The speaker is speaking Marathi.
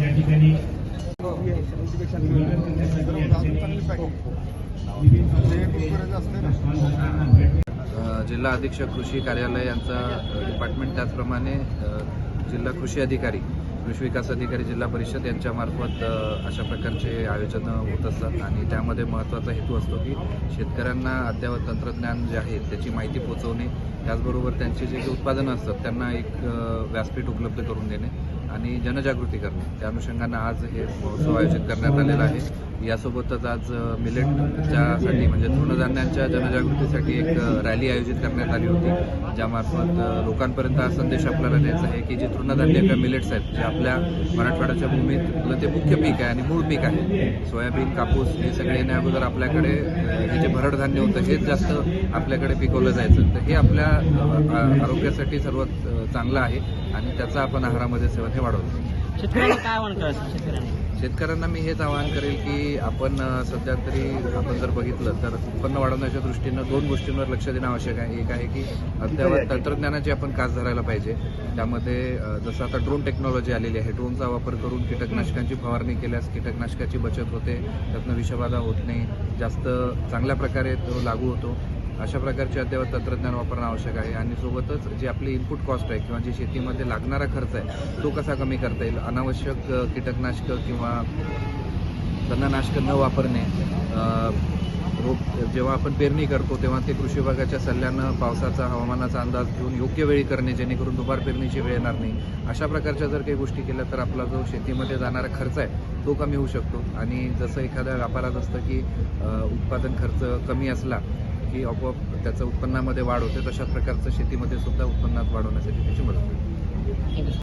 या ठिकाणी जिल्हा अधीक्षक कृषी कार्यालय यांचा डिपार्टमेंट त्याचप्रमाणे जिल्हा कृषी अधिकारी कृषी विकास अधिकारी जिल्हा परिषद यांच्यामार्फत अशा प्रकारचे आयोजनं होत असतात. आणि त्यामध्ये महत्त्वाचा हेतू असतो की शेतकऱ्यांना अद्ययावत तंत्रज्ञान जे आहे त्याची माहिती पोहोचवणे त्याचबरोबर त्यांचे जे उत्पादनं असतात त्यांना एक व्यासपीठ उपलब्ध करून देणे. आणि जनजागृती करणे. त्या अनुषंगानं आज हे महोत्सव आयोजित करण्यात आलेला आहे. यासोबतच आज मिलेटच्यासाठी म्हणजे तृणधान्यांच्या जनजागृतीसाठी एक रॅली आयोजित करण्यात आली होती ज्यामार्फत लोकांपर्यंत हा संदेश आपल्याला द्यायचा आहे की जे तृणधान्य किंवा मिलेट्स आहेत जे आपल्या मराठवाड्याच्या भूमीत ते मुख्य पीक आहे आणि मूळ पीक आहे. सोयाबीन कापूस हे सगळे येण्या अगोदर आपल्याकडे हे जे भरडधान्य होतं हेच जास्त आपल्याकडे पिकवलं जायचं. तर हे आपल्या आरोग्यासाठी सर्वात चांगलं आहे आणि त्याचा आपण आहारामध्ये सेवन हे वाढवतो. शेतकऱ्यांना काय आव्हान करायचं शेतकऱ्यांना? शेतकऱ्यांना मी हेच आवाहन करेल की आपण सध्या तरी आपण जर बघितलं तर उत्पन्न वाढवण्याच्या दृष्टीनं दोन गोष्टींवर लक्ष देणं आवश्यक आहे. एक आहे की अद्ययावत तंत्रज्ञानाची आपण कास धरायला पाहिजे. त्यामध्ये जसं आता ड्रोन टेक्नॉलॉजी आलेली आहे ड्रोनचा वापर करून कीटकनाशकांची फवारणी केल्यास कीटकनाशकाची बचत होते. त्यातनं विषबाधा होत नाही. जास्त चांगल्या प्रकारे तो लागू होतो. अशा प्रकारचे अद्ययावत तंत्रज्ञान वापरणं आवश्यक आहे. आणि सोबतच जे आपली इनपुट कॉस्ट आहे किंवा जे शेतीमध्ये लागणारा खर्च आहे तो कसा कमी करता येईल? अनावश्यक कीटकनाशकं किंवा तणनाशकं न वापरणे रोप जेव्हा आपण पेरणी करतो तेव्हा ते कृषी विभागाच्या सल्ल्यानं पावसाचा हवामानाचा अंदाज घेऊन योग्य वेळी करणे जेणेकरून दुपार पेरणीची वेळ येणार नाही. अशा प्रकारच्या जर काही गोष्टी केल्या तर आपला जो शेतीमध्ये जाणारा खर्च आहे तो कमी होऊ शकतो. आणि जसं एखाद्या व्यापारात असतं की उत्पादन खर्च कमी असला की आपोआप त्याचं उत्पन्नामध्ये वाढ होते तशा प्रकारचं शेतीमध्ये सुद्धा उत्पन्नात वाढवण्यासाठी त्याची मदत होईल.